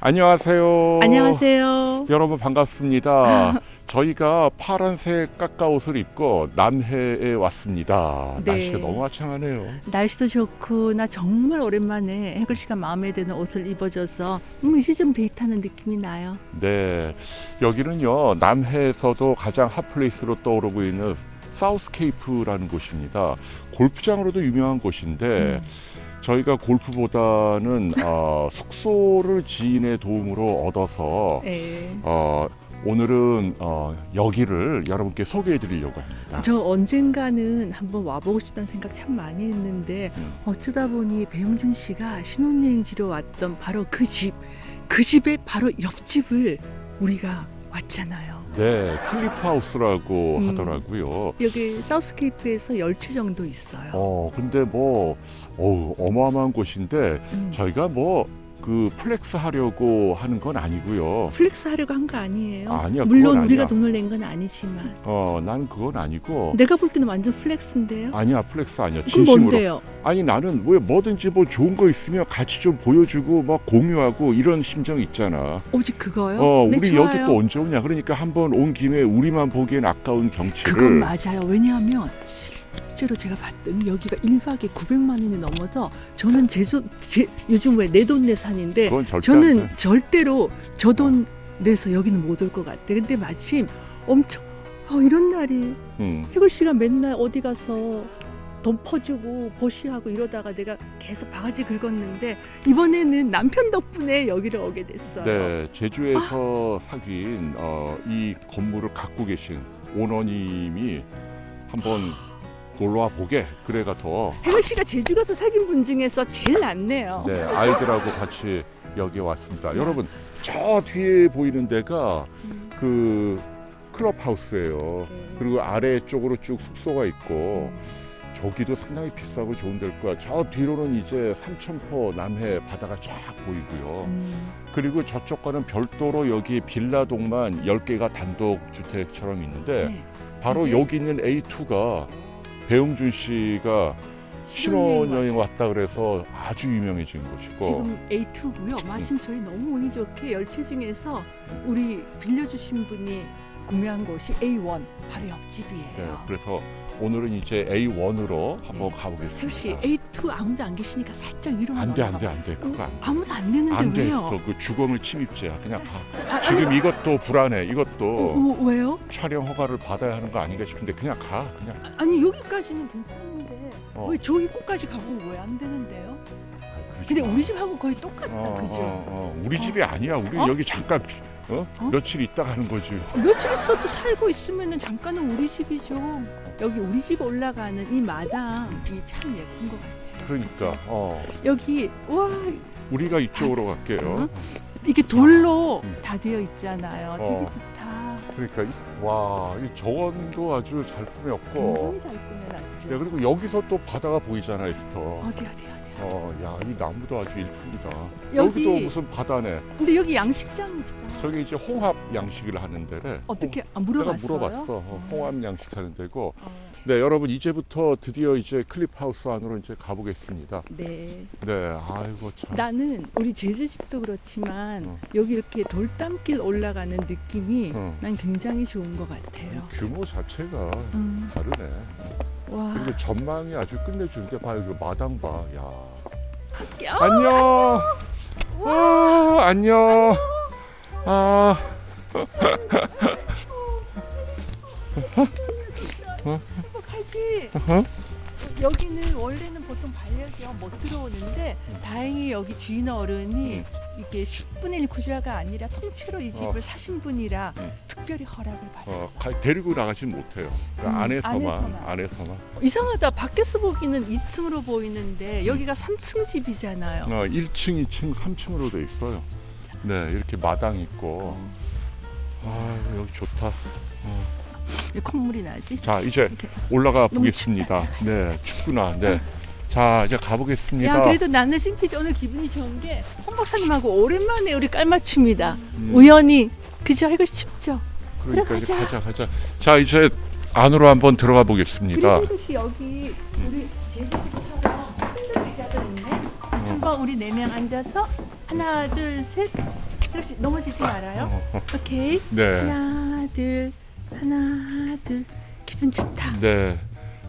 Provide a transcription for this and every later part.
안녕하세요. 안녕하세요. 여러분 반갑습니다. 저희가 파란색 까까옷을 입고 남해에 왔습니다. 네. 날씨가 너무 화창하네요. 날씨도 좋고 나 정말 오랜만에 해글 씨가 마음에 드는 옷을 입어줘서 음, 이제 좀 데이트하는 느낌이 나요. 네, 여기는요 남해에서도 가장 핫플레이스로 떠오르고 있는 사우스케이프라는 곳입니다. 골프장으로도 유명한 곳인데 음. 저희가 골프보다는 어, 숙소를 지인의 도움으로 얻어서 네. 어, 오늘은 어, 여기를 여러분께 소개해 드리려고 합니다. 저 언젠가는 한번 와보고 싶다는 생각 참 많이 했는데 음. 어쩌다 보니 배용준 씨가 신혼여행지로 왔던 바로 그 집, 그 집의 바로 옆집을 우리가 왔잖아요. 네, 클리프 하우스라고 음. 하더라고요. 여기 사우스케이프에서 열 채 정도 있어요. 어, 근데 뭐 어우, 어마어마한 곳인데 음. 저희가 뭐 그 플렉스 하려고 하는 건 아니고요. 플렉스 하려고 한 거 아니에요? 아니야, 그건 물론 아니야. 우리가 돈을 낸 건 아니지만 어, 나는 그건 아니고 내가 볼 때는 완전 플렉스인데요. 아니야, 플렉스 아니야. 그럼 진심으로. 뭔데요? 아니 나는 왜 뭐든지 뭐 좋은 거 있으면 같이 좀 보여주고 막 공유하고 이런 심정 있잖아. 오직 그거요? 어, 네, 우리 좋아요. 여기 또 언제 오냐? 그러니까 한번 온 김에 우리만 보기엔 아까운 경치를 그건 맞아요. 왜냐하면 실제로 제가 봤더니 여기가 1박에 900만 원이 넘어서 저는 제주 제, 요즘 왜 내돈 내 산인데 그건 절대 안 저는 돼. 절대로 저 돈 내서 여기는 못 올 것 같아. 근데 마침 엄청 어, 이런 날이 응. 해골 씨가 맨날 어디 가서 돈 퍼주고 보시하고 이러다가 내가 계속 바가지 긁었는데 이번에는 남편 덕분에 여기를 오게 됐어요. 네, 제주에서 사귄 어, 이 건물을 갖고 계신 오너님이 한번 놀러 와 보게 그래 가서 해골 씨가 제주 가서 사귄 분 중에서 제일 낫네요. 네, 아이들하고 같이 여기 왔습니다. 여러분, 저 뒤에 보이는 데가 음. 그 클럽 하우스예요. 네. 그리고 아래쪽으로 쭉 숙소가 있고 저기도 상당히 비싸고 좋은 데일 거야. 저 뒤로는 이제 삼천포 남해 바다가 쫙 보이고요. 음. 그리고 저쪽과는 별도로 여기 빌라 동만 10개가 단독 주택처럼 있는데 네. 바로 이게- 여기 있는 A2가 배용준 씨가 신혼여행 왔다 그래서 아주 유명해진 곳이고 지금 A2고요. 마침 저희 너무 운이 좋게 열채 중에서 우리 빌려주신 분이 구매한 곳이 A1 바로 옆집이에요. 네, 그래서 오늘은 이제 A1으로 한번 혹시 가보겠습니다. A2 아무도 안 계시니까 살짝 위로만 안돼 올라가 안돼 안 돼 그거 안 돼. 아무도 안 되는데 안 돼 왜요? 스터 그 주거물 침입죄야 그냥 가. 아, 지금 이것도 불안해 이것도 어, 어, 왜요? 촬영 허가를 받아야 하는 거 아닌가 싶은데 그냥 가 그냥. 아니 여기까지는 괜찮은데 어. 왜 저기 꼭까지 가보면 왜안 되는데요? 근데 마. 우리 집하고 거의 똑같다, 어, 그죠? 어, 어. 우리 집이 아니야. 우리 어? 여기 잠깐 어? 어? 며칠 있다 가는 거지. 며칠 있어도 살고 있으면은 잠깐은 우리 집이죠. 여기 우리 집 올라가는 이 마당이 참 예쁜 것 같아요. 그러니까 어. 여기 와 우리가 이쪽으로 갈게요. 이게 돌로 음. 다 되어 있잖아요. 어. 되게 좋다. 그러니까 이- 와, 이 정원도 아주 잘 꾸몄고. 굉장히 잘 꾸며놨지. 야, 그리고 여기서 또 바다가 보이잖아, 에스터. 어디 어디 어디. 어, 야, 이 나무도 아주 일품이다. 여기- 여기 도 무슨 바다네. 근데 여기 양식장이다. 저기 이제 홍합 양식을 하는 데래. 어떻게 아, 홍- 물어봤어요? 제가 물어봤어. 어, 홍합 양식 하는 데고. 어, 네, 여러분 이제부터 드디어 이제 클립 하우스 안으로 이제 가보겠습니다. 네. 네, 아이고 참. 나는 우리 제주 집도 그렇지만 어. 여기 이렇게 돌담길 올라가는 느낌이 어. 난 굉장히 좋은 것 같아요. 규모 자체가 음, 다르네. 와. 그리고 전망이 아주 끝내주는데 봐요, 그 마당 봐. 야. 야, 안녕. 아, 안녕. 아, 가지. 어? 여기는 원래는 보통 반려견 못 들어오는데 음. 다행히 여기 주인 어른이 이게 10분의 1 구조가 아니라 통째로 이 집을 어. 사신 분이라 음. 특별히 허락을 받았어요. 어, 가- 데리고 나가진 못해요. 그러니까 음, 안에서만, 안에서만. 안에서만. 이상하다. 밖에서 보기는 2층으로 보이는데 여기가 3층 집이잖아요. 어, 1층, 2층, 3층으로 돼 있어요. 네, 이렇게 마당 있고. 아, 여기 좋다. 왜 콧물이 나지? 자, 이제 이렇게. 올라가 보겠습니다. 네, 춥구나. 네. 자, 이제 가보겠습니다. 야 그래도 나는 심피디 오늘 기분이 좋은 게 홍 박사님하고 오랜만에 우리 깔맞춤이다. 음, 우연히 그죠? 이거 쉽죠? 그러니까 이제. 가자, 가자. 자, 이제 안으로 한번 들어가 보겠습니다. 그리고 혹시 여기 우리 흔들 있네. 한번 우리 네 명 앉아서 하나 둘 셋. 넘어지지 말아요. 오케이. 네. 하나 둘 하나 둘 기분 좋다. 네.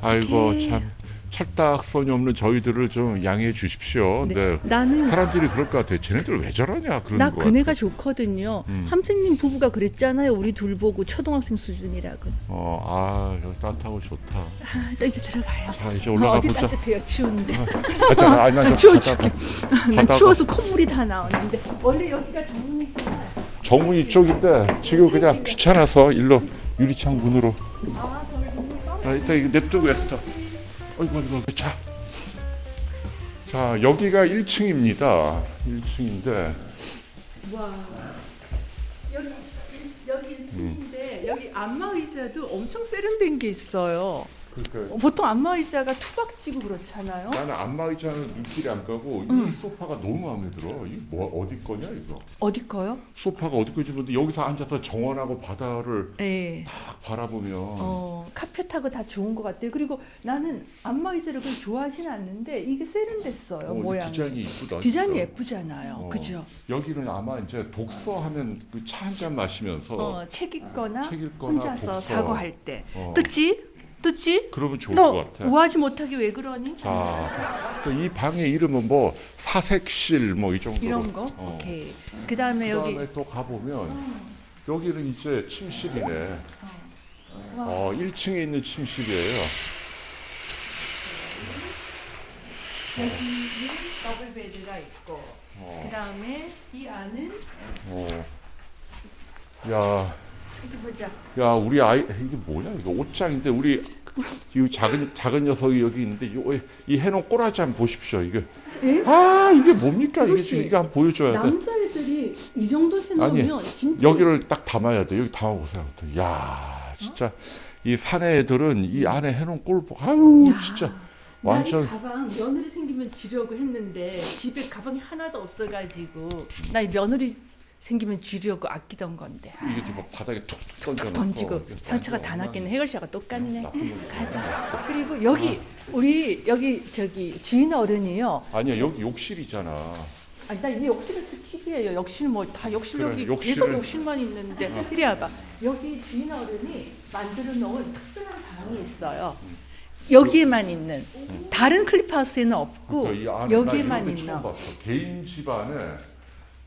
아이고 오케이. 참 찰딱선이 없는 저희들을 좀 양해해 주십시오. 네. 네. 나는 사람들이 그럴 것 같아. 쟤네들 왜 저러냐 그런 나 거. 그네가 좋거든요. 음. 함생님 부부가 그랬잖아요. 우리 둘 보고 초등학생 수준이라고. 어, 아 여기 따뜻하고 좋다. 아, 또 이제 들어가요. 자 이제 어, 올라가 어디 보자. 따뜻해요. 추운데. 아, 자, 아니, 나 추워 난 바다가- 추워서 콧물이 다 나오는데 원래 여기가 정문이지만 정문이 쪽인데 지금 그냥 귀찮아서 일로 유리창 문으로. 아 일단 냅두고 했어. 어이구 어이구 자. 자 여기가 1층입니다. 1층인데 와 여기 여기 음. 1층인데 여기 안마 의자도 엄청 세련된 게 있어요. 그러니까 보통 안마 의자가 투박지고 그렇잖아요. 나는 안마의자는 눈길이 안 가고 이 소파가 너무 마음에 들어. 이뭐 어디 거냐 이거? 어디 거요? 소파가 어디 거지? 근데 여기서 앉아서 정원하고 바다를 네. 딱 바라보면 어 카펫하고 다 좋은 것 같아요. 그리고 나는 안마 의자를 그렇게 좋아하지는 않는데 이게 세련됐어요 어, 이 모양이. 디자인이 이쁘다. 디자인이 진짜. 예쁘잖아요. 어. 그죠? 여기는 아마 이제 독서하면 그 차 한 잔 마시면서 어, 책 읽거나 책 읽거나 혼자서 독서. 사고할 때. 어, 뜨지? 뜨지? 그러면 좋을 너것 같아. 우아하지 못하게 왜 그러니? 자, 또 이 방의 이름은 뭐 사색실 뭐 이 정도로. 이런 거? 어. 오케이. 그 다음에 여기 그다음에 또 가보면 여기는 이제 침실이네. 어, 1층에 있는 침실이에요. 여기는 더블 베드가 있고 어, 그 다음에 이 안은 어. 야. 야, 우리 아이 이게 뭐야? 이거 옷장인데 우리 이 작은 작은 녀석이 여기 있는데 이, 이 해놓은 꼬라지 한번 보십시오. 이게 에? 아 이게 뭡니까? 이게 지금 이게 한번 보여줘야 돼. 남자애들이 이 정도 해놓으면 진짜 여기를 딱 담아야 돼. 여기 담아보세요. 야, 진짜 이 사내 애들은 이 안에 해놓은 꼴 보. 아유, 야. 진짜 나 완전 이 가방 며느리 생기면 주려고 했는데 집에 가방이 하나도 없어가지고 나 이 며느리 생기면 주려고 아끼던 건데. 아, 이게 지금 바닥에 툭 던져놓고 던지고 이게 상처가 다 났겠네 해결씨가 똑같네. 놈. 가자. 그리고 여기 우리 여기 저기 주인 어른이요. 아니야 여기 욕실이잖아. 아니 나이 욕실은 특집이에요. 욕실 뭐 다 욕실 그래, 여기 욕실을- 계속 욕실만 있는데. 이리 와봐. 여기 주인 어른이 만들어 놓은 특별한 방이 있어요. 여기에만 있는. 다른 클립하우스에는 없고 그러니까 이 안에 여기에만 나 있는. 처음 봤어. 개인 집 안에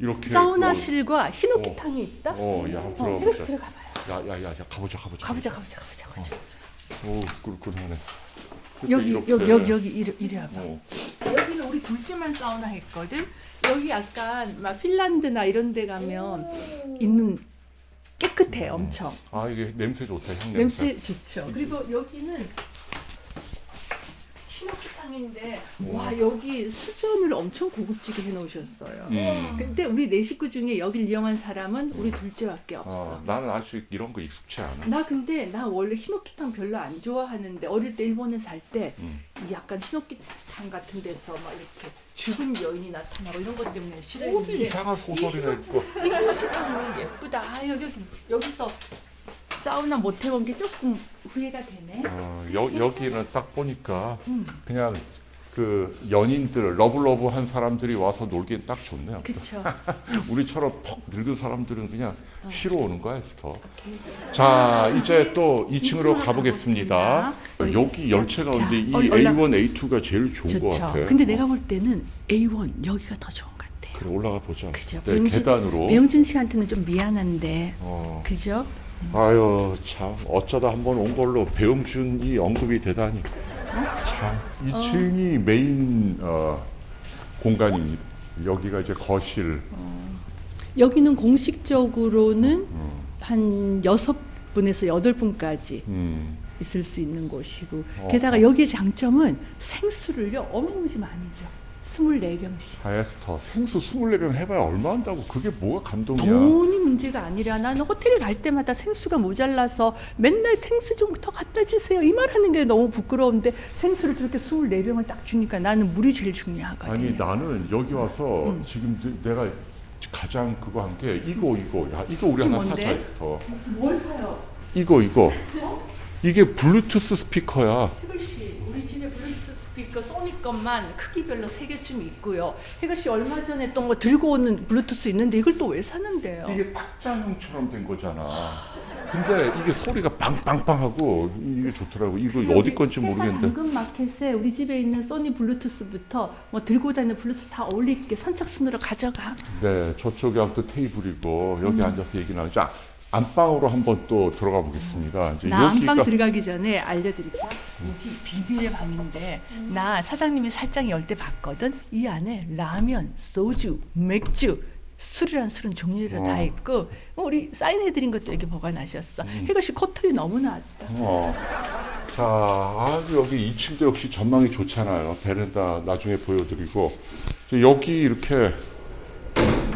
이렇게 사우나실과 흰옥기탕이 있다. 어, 야, 한번 어, 들어가보자. 이렇게 들어가봐요. 야 야 야 야, 가보자 가보자. 가보자, 가보자, 가보자, 가보자. 오 꿀꿀하네. 여기, 이렇게. 여기, 여기, 여기 이리, 이리 와봐. 어. 여기는 우리 둘째만 사우나 했거든. 여기 약간 막 핀란드나 이런 데 가면 있는 깨끗해, 엄청. 아 이게 냄새 좋다 향 냄새. 냄새 좋죠. 그리고 여기는 흰옥기탕인데 와 여기 수전을 엄청 고급지게 해놓으셨어요. 음. 근데 우리 네 식구 중에 여길 이용한 사람은 우리 둘째밖에 없어. 아, 나는 아직 이런 거 익숙치 않아. 나 근데 나 원래 흰옥기탕 별로 안 좋아하는데 어릴 때 일본에 살때이 음. 약간 흰옥기탕 같은 데서 막 이렇게 죽은 여인이 나타나고 이런 것 때문에 싫어했는데 이상한 소설이나 있고. 이 흰옥기탕은 예쁘다. 아, 여기 여기서 사우나 못 해본 게 조금 후회가 되네. 어, 여, 여기는 딱 보니까 음. 그냥 그 연인들 러블러브 한 사람들이 와서 놀기엔 딱 좋네요. 그쵸. 우리처럼 퍽 늙은 사람들은 그냥 어. 쉬러 오는 거야 스터. 자 이제 또 2층으로 이층으로 가보겠습니다. 가보겠습니다. 여기 열차 가운데 이 자, 어, 올라- A1, A2가 제일 좋은 것 좋죠. 같아. 근데 내가 볼 때는 A1 여기가 더 좋은 것 같아요. 그래 올라가 보자. 그죠. 네, 명준- 계단으로. 배용준 씨한테는 좀 미안한데. 어, 그죠? 아유 참 어쩌다 한 번 온 걸로 배용준이 언급이 되다니. 참 2층이 메인 어, 공간입니다. 여기가 이제 거실. 여기는 공식적으로는 한 여섯 분에서 여덟 분까지 음. 있을 수 있는 곳이고 어. 게다가 여기의 장점은 생수를요 어마무지 많이 줘. 24병씩. 하에스터 생수 24병 해봐야 얼마 한다고 그게 뭐가 감동이야 돈이 문제가 아니라 나는 호텔에 갈 때마다 생수가 모자라서 맨날 생수 좀 더 갖다 주세요. 이 말 하는 게 너무 부끄러운데 생수를 저렇게 24병을 딱 주니까 나는 물이 제일 중요하거든요. 아니 나는 여기 와서 음. 지금 내- 내가 가장 그거 한 게 이거 이거 야 이거 우리 하나? 사자 에스터 뭘 사요? 이거 이거 이게 블루투스 스피커야 것만 크기별로 세 개쯤 있고요. 혜걸 씨 얼마 전에 또뭐 들고 오는 블루투스 있는데 이걸 또 왜 사는데요? 이게 탁자형처럼 된 거잖아. 근데 이게 소리가 빵빵빵하고 이게 좋더라고. 이거 어디 건지 모르겠는데. 당근 마켓에 우리 집에 있는 소니 블루투스부터 뭐 들고 다니는 블루투스 다 어울리게 선착순으로 가져가. 네, 저쪽에 아무튼 테이블이고 음. 여기 앉아서 얘기 나누자 안방으로 한번 또 들어가 보겠습니다. 이제 나 안방 들어가기 전에 알려드릴까? 여기 비밀의 방인데 나 사장님이 살짝 열 때 봤거든. 이 안에 라면, 소주, 맥주, 술이란 술은 종류로 다 어. 있고 뭐 우리 사인해드린 것도 여기 보관하셨어. 이것이 코털이 너무 나왔다. 어. 자, 아, 여기 2층도 역시 전망이 좋잖아요. 베란다 나중에 보여드리고 여기 이렇게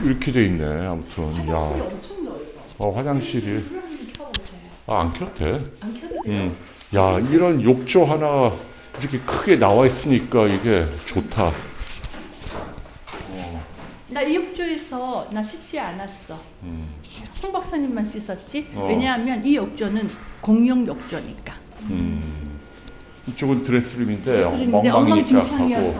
이렇게 돼 있네. 아무튼 야, 엄청 넓 어. 어, 화장실이. 아, 안 켜도 돼. 안 켜도 돼요? 음. 야, 이런 욕조 하나 이렇게 크게 나와 있으니까 이게 좋다. 나이 욕조에서 나 씻지 않았어. 음. 홍 박사님만 씻었지. 어. 왜냐하면 이 욕조는 공용 욕조니까. 이쪽은 드레스룸인데 그런데 엉망이니까 하고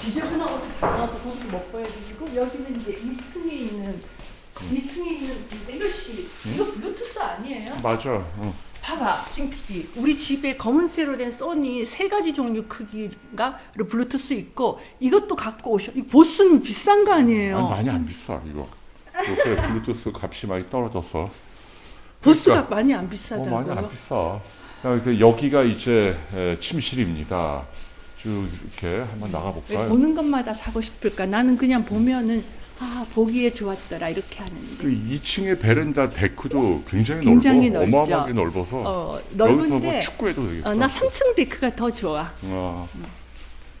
지저분하고 나와서 거기 못 보여드리고 여기는 이제 2층에 있는 2층에 있는 이것이 이거 블루투스 아니에요? 맞아. 응. 봐봐, 찡 PD. 우리 집에 검은색으로 된 소니 세 가지 종류 크기가 블루투스 있고 이것도 갖고 오셔. 이 보스는 비싼 거 아니에요? 아니, 많이 안 비싸 이거. 요새 블루투스 값이 많이 떨어져서 보스가 그러니까. 많이 안 어, 비싸다고요? 많이 안 비싸. 그 여기가 이제 에, 침실입니다. 쭉 이렇게 한번 나가 왜 볼까요? 보는 것마다 사고 싶을까? 나는 그냥 보면은 아 보기에 좋았더라 이렇게 하는데. 그 2층의 베란다 데크도 굉장히, 굉장히 넓어. 넓죠. 어마어마하게 넓어서 어, 여기서 뭐 넓은데 축구해도 되겠어. 어, 나 3층 데크가 더 좋아. 어.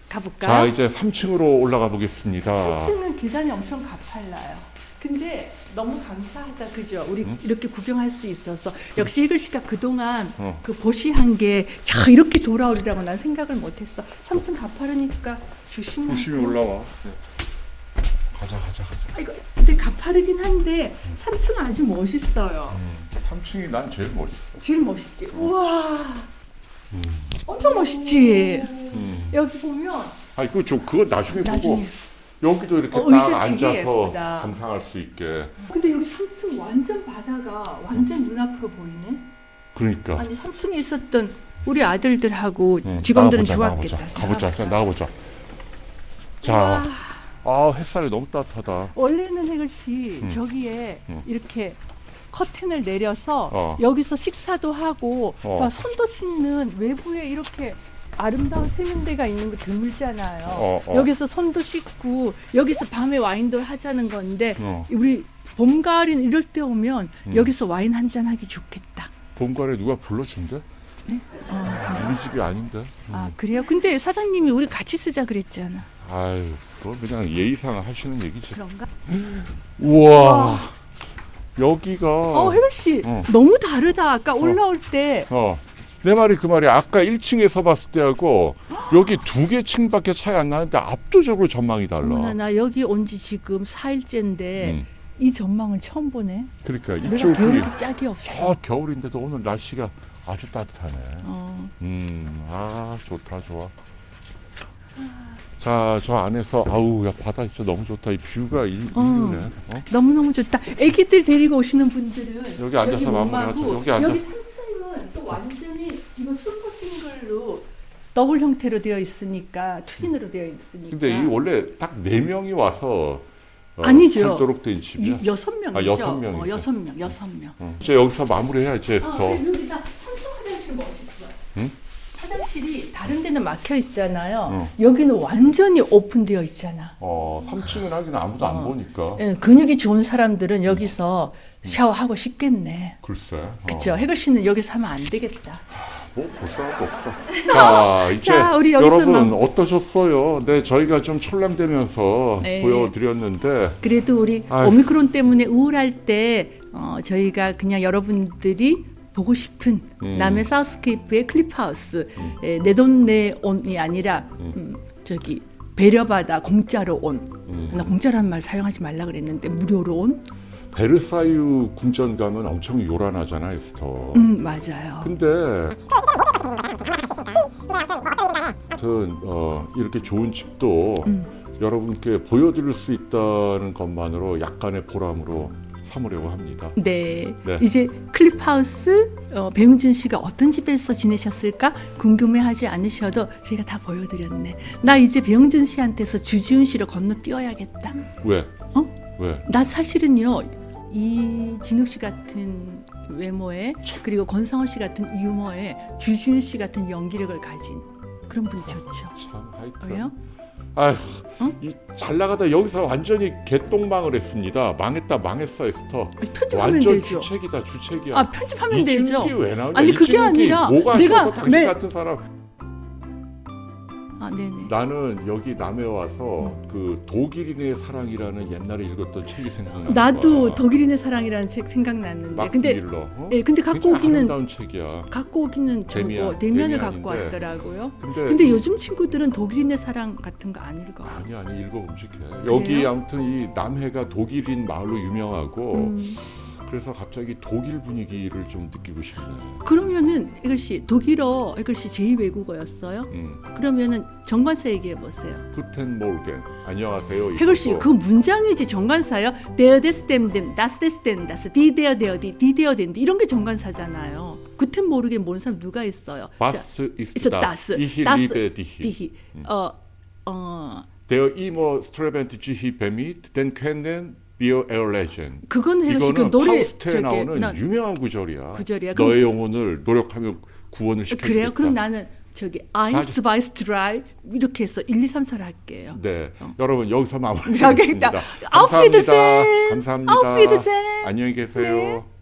가볼까? 자 이제 3층으로 올라가 보겠습니다. 3층은 계단이 엄청 가팔라요. 근데 너무 감사하다, 그죠? 우리 이렇게 구경할 수 있어서 역시 희글 씨가 그동안 어. 그 보시한 게 야, 이렇게 돌아오리라고 난 생각을 못했어. 3층 가파르니까 조심히. 조심히 올라와. 네. 가자 가자 가자. 아, 이거 근데 가파르긴 한데 3층 아주 멋있어요. 3층이 난 제일 멋있어. 제일 멋있지. 우와. 엄청 멋있지. 여기 보면 아 이거 좀 그거 나중에, 나중에. 보고 여기도 이렇게 어, 딱 의자 되게 앉아서 예쁘다. 감상할 수 있게. 근데 여기 3층 완전 바다가 완전 눈앞으로 보이네. 그러니까. 아니 3층에 있었던 우리 아들들하고 응, 직원들은 나가보자, 좋았겠다. 나가보자. 가보자. 자, 나가보자. 자, 아 햇살이 너무 따뜻하다. 원래는 혜글 씨 응. 저기에 응. 이렇게 커튼을 내려서 어. 여기서 식사도 하고 어. 또 손도 씻는 외부에 이렇게 아름다운 세면대가 있는 거 드물잖아요. 어, 어. 여기서 손도 씻고 여기서 밤에 와인도 하자는 건데 어. 우리 봄 가을인 이럴 때 오면 음. 여기서 와인 한 잔 하기 좋겠다. 봄가을에 누가 불러준대? 네? 어. 우리 집이 아닌데. 아 그래요? 근데 사장님이 우리 같이 쓰자 그랬잖아. 아유, 그건 그냥 예의상 하시는 얘기지. 그런가? 우와, 여기가. 어, 혜글 씨 어. 너무 다르다. 아까 올라올 때 어. 내 말이 그 말이야. 아까 1층에서 봤을 때하고 여기 두 개 층밖에 차이 안 나는데 압도적으로 전망이 달라. 어머나 나 여기 온 지 지금 4일째인데 음. 이 전망을 처음 보네. 그러니까 내가 이쪽이 겨울이 짝이 없어. 저 겨울인데도 오늘 날씨가 아주 따뜻하네. 어. 음, 아 좋다 좋아. 자, 저 안에서 아우 야 바다 진짜 너무 좋다. 이 뷰가 이, 어. 이유네. 어? 너무너무 좋다. 애기들 데리고 오시는 분들은 여기 앉아서. 마고 여기 앉아. 여기 3층은 또 완전히 이거 슈퍼 싱글로 더블 형태로 되어 있으니까 트윈으로 되어 있으니까 근데 이 원래 딱 네 명이 와서 어, 아니죠. 살도록 된 집이야. 이- 여섯 명이죠. 아, 여섯 명이죠. 어, 여섯 명, 여섯 명. 어. 이제 여기서 마무리해야지 아, 에스터. 그리고 여기다 3층 화장실 멋있어. 응? 화장실이 다른 데는 막혀 있잖아요. 어. 여기는 완전히 오픈되어 있잖아. 어, 3층은 하긴 아무도 안 어. 보니까. 예, 근육이 좋은 사람들은 여기서 샤워하고 싶겠네. 글쎄. 어. 그쵸? 해글 씨는 여기서 하면 안 되겠다. 뭐 볼 사람도 없어. 자, 이제 자, 우리 여기서 여러분 막- 어떠셨어요? 네, 저희가 좀 촐랑대면서 네. 보여드렸는데 그래도 우리 아유. 오미크론 때문에 우울할 때 어, 저희가 그냥 여러분들이 보고 싶은 음. 남해 사우스케이프의 클립하우스 예, 내돈 내온이 아니라 음, 저기 배려받아 공짜로 온. 음. 나 공짜란 말 사용하지 말라 그랬는데 무료로 온. 베르사유 궁전 가면 엄청 요란하잖아, 에스터. 음 맞아요. 근데 아무튼 어, 이렇게 좋은 집도 음. 여러분께 보여드릴 수 있다는 것만으로 약간의 보람으로 삼으려고 합니다. 네. 네. 이제 클립하우스 어, 배용준 씨가 어떤 집에서 지내셨을까 궁금해하지 않으셔도 제가 다 보여드렸네. 나 이제 배용준 씨한테서 주지훈 씨로 건너뛰어야겠다. 왜? 어? 왜? 나 사실은요 이 진욱 씨 같은 외모에 그리고 권상우 씨 같은 유머에 주지훈 씨 같은 연기력을 가진 그런 분이 좋죠. 참 하여튼 왜요? 아휴 어? 이잘 나가다 여기서 완전히 개똥망을 했습니다. 망했다 망했어 에스터. 편집하면 완전 되죠. 주책이다 주책이야. 아 편집하면 되죠. 이진욱이 왜 나오냐? 아니, 그게 아니라 뭐가 내가 싫어서 당신 매- 같은 사람 아 네네. 나는 여기 남해 와서 그 독일인의 사랑이라는 옛날에 읽었던 책이 생각나. 나도 독일인의 사랑이라는 책 생각났는데 막스 근데 밀러. 어? 예 근데 갖고 오기는 아름다운 책이야. 갖고 오기는 데미안, 저거 내면을 갖고 데미안인데. 왔더라고요. 근데, 근데 요즘 친구들은 독일인의 사랑 같은 거 안 읽어. 아니 아니 읽어 봄직해. 여기 아무튼 이 남해가 독일인 마을로 유명하고 음, 그래서 갑자기 독일 분위기를 좀 느끼고 싶네. 그러면은 씨 독일어 씨 제2 외국어였어요? 음. 그러면은 정관사 얘기해 보세요. 구텐 몰겐 안녕하세요. 해글 씨. 그 문장이지 정관사요. 데어 데스템뎀, 다스 데스템, 다스 디데어 데어디, 디데어 덴디 이런 게 정관사잖아요. 그땐 모르게 모르는 사람 누가 있어요? 자, 바스 이스 다스 이히 리베 디히 디히. 어, 어, 데어 이모 스트레벤트 지히 베미트 덴 켄넨 비어 에어레젠 그건 해글 씨그 이거는 노래 파우스트에 나오는 나- 유명한 구절이야. 구절이야. 너의 영혼을 노력하며 구원을 시켜주겠다. 그래요? 그럼 나는 저기 아주- 아인스 바이스 드라이 이렇게 해서 1, 2, 3, 4를 할게요. 네, 여러분 여기서 마무리하겠습니다. 감사합니다. 감사합니다. Auf Wiedersehen. 안녕히 계세요. 네.